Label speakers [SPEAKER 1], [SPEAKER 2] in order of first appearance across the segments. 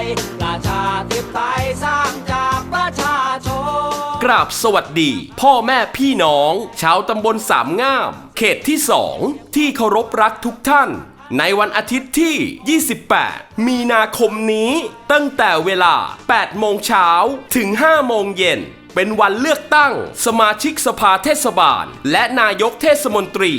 [SPEAKER 1] ยประชา
[SPEAKER 2] ธิปไตยสร้างจากประชาชน
[SPEAKER 1] กราบสวัสดี พ่อแม่พี่น้อง ชาวตำบลสามงาม เขตที่สองที่เคารพรักทุกท่าน ในวันอาทิตย์ที่ 28 มีนาคมนี้ตั้งแต่เวลา 8 โมงเช้าถึง 5 โมงเย็นเป็นวันเลือกตั้งสมาชิกสภาเทศบาล และนายกเทศมนตรี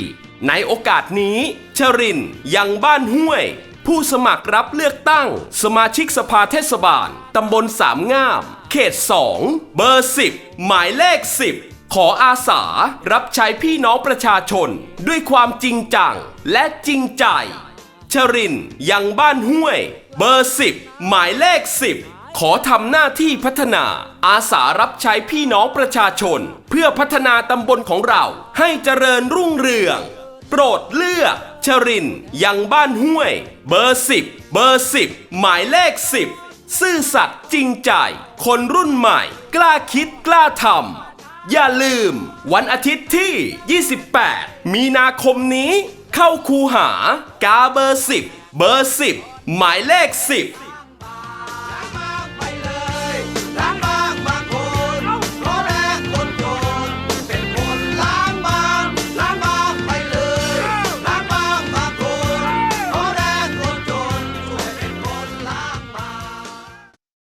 [SPEAKER 1] ในโอกาสนี้ ชรินยังบ้านห้วย ผู้สมัครรับเลือกตั้ง สมาชิกสภาเทศบาล ตำบลสามงาม เขต 2 เบอร์ 10 หมายเลข 10 ขออาสารับใช้พี่น้องประชาชน ด้วยความจริงจังและจริงใจ ชรินยังบ้านห้วย เบอร์ 10 หมายเลข 10ขอทำหน้าที่พัฒนาอาสารับใช้พี่น้องประชาชน เพื่อพัฒนาตำบลของเราให้เจริญรุ่งเรือง โปรดเลือก ชรินยังบ้านห้วย เบอร์สิบเบอร์สิบหมายเลขสิบซื่อสัตย์จริงใจ คนรุ่นใหม่ กล้าคิดกล้าทำอย่าลืม วันอาทิตย์ที่ 28 มีนาคมนี้ เข้าคูหากาเบอร์สิบเบอร์สิบหมายเลขสิบ